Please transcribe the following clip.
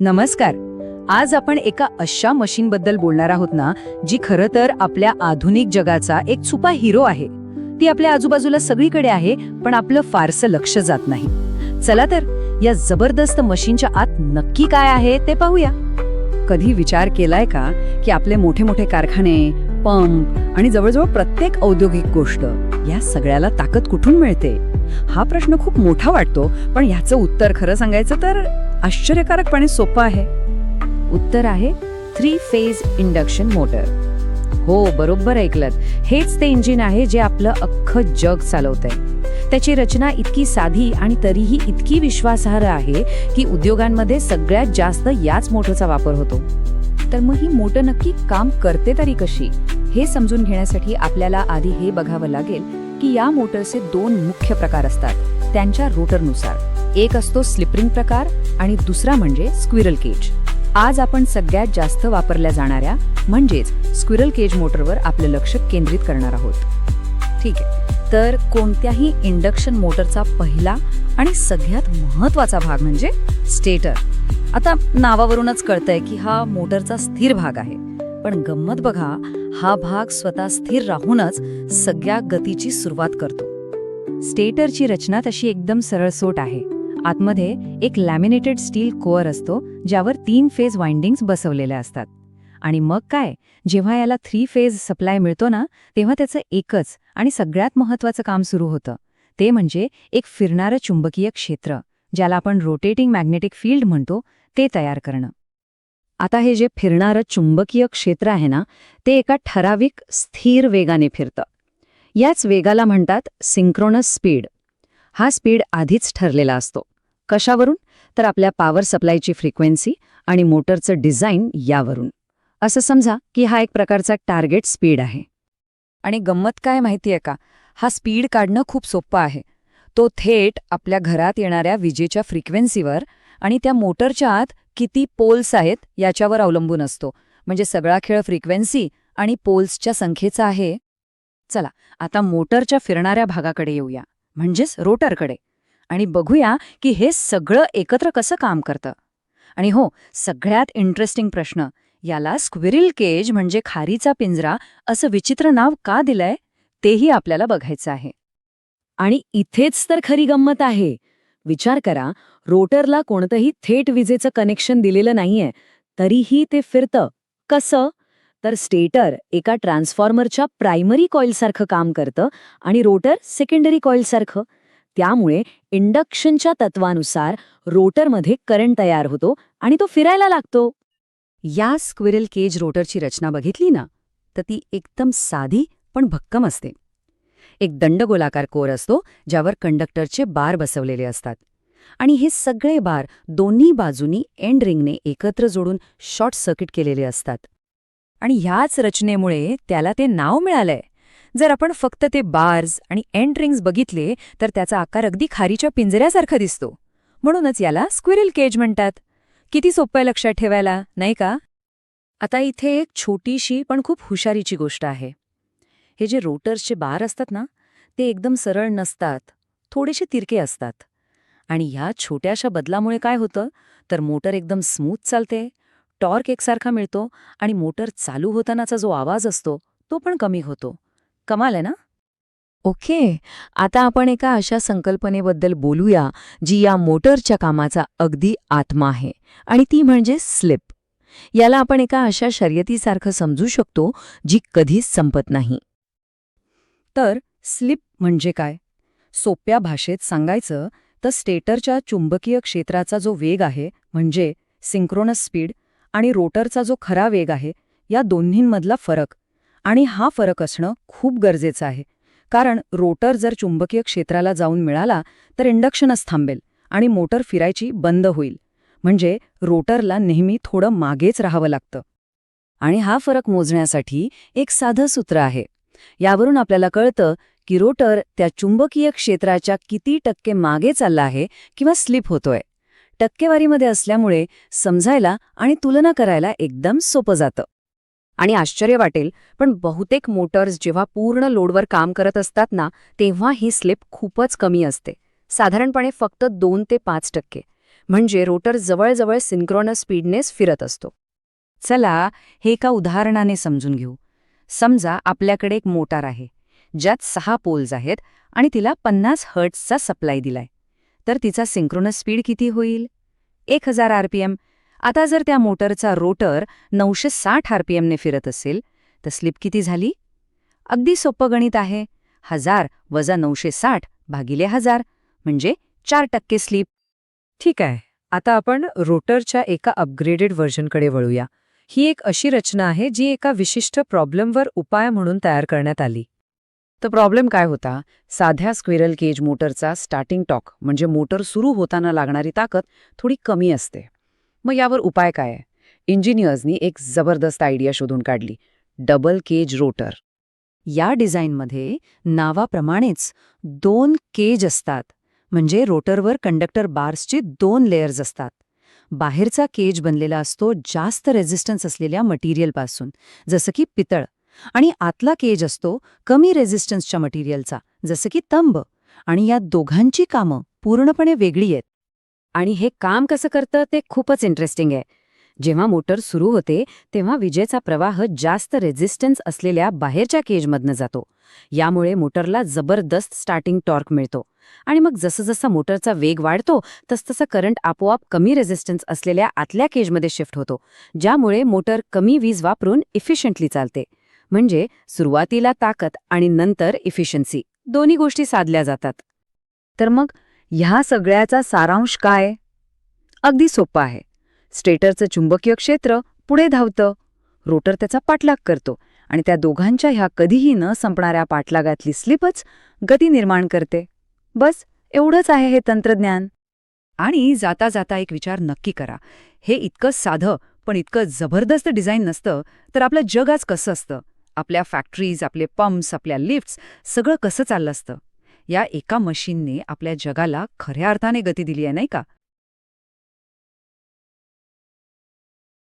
नमस्कार. आज आपण एका अशा मशीनबद्दल बोलणार आहोत ना जी खरं तर आपल्या आधुनिक जगाचा एक छुपा हिरो आहे. ती आपल्या आजूबाजूला सगळीकडे आहे पण आपलं फारसं लक्ष जात नाही. चला तर या जबरदस्त मशीनच्या आत नक्की काय आहे ते पाहूया. कधी विचार केलाय का की आपले मोठे मोठे कारखाने पंप आणि जवळजवळ प्रत्येक औद्योगिक गोष्ट या सगळ्याला ताकद कुठून मिळते? हा प्रश्न खूप मोठा वाटतो पण ह्याचं उत्तर खरं सांगायचं तर आश्चर्यकारकपणे सोपं आहे. उत्तर आहे थ्री फेज इंडक्शन मोटर हो बरोबर ऐकलं हेच ते इंजिन आहे जे आपलं अख्खं जग चालवतंय. त्याची रचना इतकी साधी आणि तरीही इतकी विश्वासार्ह आहे की उद्योगांमध्ये सगळ्यात जास्त याच मोटरचा वापर होतो. तर मग ही मोटर नक्की काम करते तरी कशी? हे समजून घेण्यासाठी आपल्याला आधी हे बघावं लागेल की या मोटरचे दोन मुख्य प्रकार असतात त्यांच्या रोटरनुसार एक असतो स्लिपरिंग प्रकार आणि दुसरा म्हणजे स्क्विरल केज. आज आपण सगळ्यात जास्त वापरल्या जाणाऱ्या म्हणजेच स्क्विरल केज मोटरवर आपलं लक्ष केंद्रित करणार आहोत. ठीक आहे. तर कोणत्याही इंडक्शन मोटरचा पहिला आणि सगळ्यात महत्त्वाचा भाग म्हणजे स्टेटर. आता नावावरूनच कळतंय की हा मोटरचा स्थिर भाग आहे. पण गंमत बघा हा भाग स्वतः स्थिर राहूनच सगळ्या गतीची सुरुवात करतो. स्टेटरची रचना तशी एकदम सरळसोट आहे. आतमध्ये एक लॅमिनेटेड स्टील कोअर असतो ज्यावर तीन फेज वाइंडिंग्स बसवलेल्या असतात. आणि मग काय? जेव्हा याला थ्री फेज सप्लाय मिळतो ना तेव्हा त्याचं एकच आणि सगळ्यात महत्वाचं काम सुरू होतं. ते म्हणजे एक फिरणारं चुंबकीय क्षेत्र ज्याला आपण रोटेटिंग मॅग्नेटिक फील्ड म्हणतो ते तयार करणं. आता हे जे फिरणारं चुंबकीय क्षेत्र आहे ना ते एका ठराविक स्थिर वेगाने फिरतं. याच वेगाला म्हणतात सिंक्रोनस स्पीड हा स्पीड आधीच ठरलेला असतो. कशावरून? तर आपल्या पॉवर सप्लायची फ्रिक्वेन्सी आणि मोटरचं डिझाईन यावरून. असं समजा की हा एक प्रकारचा टार्गेट स्पीड आहे. आणि गंमत काय माहितीये का? हा स्पीड काढणं खूप सोपं आहे. तो थेट आपल्या घरात येणाऱ्या विजेच्या फ्रिक्वेन्सीवर आणि त्या मोटरच्या आत किती पोल्स आहेत याच्यावर अवलंबून असतो. म्हणजे सगळा खेळ फ्रिक्वेन्सी आणि पोल्सच्या संख्येचा आहे. चला आता मोटरच्या फिरणाऱ्या भागाकडे येऊया. म्हणजेच रोटरकडे. आणि बघूया की हे सगळं एकत्र कसं काम करतं. आणि हो सगळ्यात इंटरेस्टिंग प्रश्न याला स्क्विरिल केज म्हणजे खारीचा पिंजरा असं विचित्र नाव का दिलंय तेही आपल्याला बघायचं आहे. आणि इथेच तर खरी गंमत आहे. विचार करा रोटरला कोणतंही थेट विजेचं कनेक्शन दिलेलं नाहीये तरीही ते फिरतं. कसं? तर स्टेटर एका ट्रान्सफॉर्मरच्या प्रायमरी कॉईलसारखं काम करतं आणि रोटर सेकंडरी कॉईलसारखं. त्यामुळे इंडक्शनच्या तत्वानुसार रोटरमध्ये करंट तयार होतो आणि तो फिरायला लागतो. या स्क्विरल केज रोटरची रचना बघितली ना तर ती एकदम साधी पण भक्कम असते. एक दंडगोलाकार कोर असतो ज्यावर कंडक्टरचे बार बसवलेले असतात. आणि हे सगळे बार दोन्ही बाजूनी एंड रिंगने एकत्र जोडून शॉर्ट सर्किट केलेले असतात. आणि ह्याच रचनेमुळे त्याला ते नाव मिळालंय. जर आपण फक्त ते बार्स आणि एंड रिंग्स बघितले तर त्याचा आकार अगदी खारीच्या पिंजऱ्यासारखा दिसतो. म्हणूनच याला स्क्विरल केज म्हणतात. किती सोपं आहे लक्षात ठेवायला नाही का? आता इथे एक छोटीशी पण खूप हुशारीची गोष्ट आहे. हे जे रोटर्सचे बार असतात ना ते एकदम सरळ नसतात थोडेसे तिरके असतात. आणि ह्या छोट्याशा बदलामुळे काय होतं? तर मोटर एकदम स्मूथ चालते टॉर्क एकसारखा मिळतो आणि मोटर चालू होतानाचा जो आवाज असतो तो पण कमी होतो. कमाल आहे ना? ओके. आता आपण एका अशा संकल्पनेबद्दल बोलूया जी या मोटरच्या कामाचा अगदी आत्मा आहे आणि ती म्हणजे स्लिप. याला आपण एका अशा शर्यतीसारखं समजू शकतो जी कधीच संपत नाही. तर स्लिप म्हणजे काय? सोप्या भाषेत सांगायचं तर स्टेटरच्या चुंबकीय क्षेत्राचा जो वेग आहे म्हणजे सिंक्रोनस स्पीड आणि रोटरचा जो खरा वेग आहे या दोन्हींमधला फरक. आणि हा फरक असणं खूप गरजेचं आहे. कारण रोटर जर चुंबकीय क्षेत्राला जाऊन मिळाला तर इंडक्शनच थांबेल आणि मोटर फिरायची बंद होईल. म्हणजे रोटरला नेहमी थोडं मागेच राहावं लागतं. आणि हा फरक मोजण्यासाठी एक साधं सूत्र आहे. यावरून आपल्याला कळतं की रोटर त्या चुंबकीय क्षेत्राच्या किती टक्के मागे चालला आहे किंवा स्लिप होतोय. टक्केवारीमध्ये असल्यामुळे समजायला आणि तुलना करायला एकदम सोपं जातं. आणि आश्चर्य वाटेल पण बहुतेक मोटर्स जेव्हा पूर्ण लोडवर काम करत असतात ना तेव्हा ही स्लिप खूपच कमी असते. साधारणपणे फक्त दोन ते पाच टक्के. म्हणजे रोटर जवळजवळ सिंक्रोनस स्पीडनेस फिरत असतो. चला हे एका उदाहरणाने समजून घेऊ. समजा आपल्याकडे एक मोटार आहे ज्यात सहा पोल्स आहेत आणि तिला पन्नास हर्ट्सचा सप्लाय दिलाय. तर तिचा सिंक्रोनस स्पीड किती होईल? एक हजार आरपीएम. आता जर त्या मोटरचा रोटर नऊशे साठ आरपीएमने फिरत असेल तर स्लिप किती झाली? अगदी सोपं गणित आहे. हजार वजा नऊशे साठ भागिले हजार म्हणजे चार टक्के स्लिप. ठीक आहे. आता आपण रोटरच्या एका अपग्रेडेड व्हर्जनकडे वळूया. ही एक अशी रचना आहे जी एका विशिष्ट प्रॉब्लेमवर उपाय म्हणून तयार करण्यात आली. तर प्रॉब्लेम काय होता? साध्या स्क्विरल केज मोटरचा स्टार्टिंग टॉक म्हणजे मोटर सुरू होताना लागणारी ताकद थोडी कमी असते. मग यावर उपाय काय? इंजिनियर्सनी एक जबरदस्त आयडिया शोधून काढली. Double cage rotor. या डिझाईनमध्ये नावाप्रमाणेच दोन केज असतात. म्हणजे रोटरवर कंडक्टर बार्सचे दोन लेयर्स असतात. बाहेरचा केज बनलेला असतो जास्त रेझिस्टन्स असलेल्या मटेरियलपासून जसं की पितळ. आणि आतला केज असतो कमी रेझिस्टन्सच्या मटेरियलचा जसं की तंब. आणि या दोघांची कामं पूर्णपणे वेगळी आहेत. आणि हे काम कसं करतं ते खूपच इंटरेस्टिंग आहे. जेव्हा मोटर सुरू होते तेव्हा विजेचा प्रवाह जास्त रेझिस्टन्स असलेल्या बाहेरच्या केजमधनं जातो. यामुळे मोटरला जबरदस्त स्टार्टिंग टॉर्क मिळतो. आणि मग जसं जसं मोटरचा वेग वाढतो तसतसं करंट आपोआप कमी रेझिस्टन्स असलेल्या आतल्या केजमध्ये शिफ्ट होतो ज्यामुळे मोटर कमी वीज वापरून इफिशियंटली चालते. म्हणजे सुरुवातीला ताकद आणि नंतर इफिशियन्सी दोन्ही गोष्टी साधल्या जातात. तर मग ह्या सगळ्याचा सारांश काय? अगदी सोपं आहे. स्टेटरचं चुंबकीय क्षेत्र पुढे धावतं. रोटर त्याचा पाठलाग करतो आणि त्या दोघांच्या ह्या कधीही न संपणाऱ्या पाठलागातली स्लिपच गती निर्माण करते. बस एवढंच आहे हे तंत्रज्ञान. आणि जाता जाता एक विचार नक्की करा. हे इतकं साधं पण इतकं जबरदस्त डिझाईन नसतं तर आपलं जग आज कसं असतं? आपल्या फॅक्टरीज आपले पंप्स आपल्या लिफ्ट्स सगळं कसं चाललं असतं? या एका मशीनने आपल्या जगाला खऱ्या अर्थाने गती दिली आहे नाही का?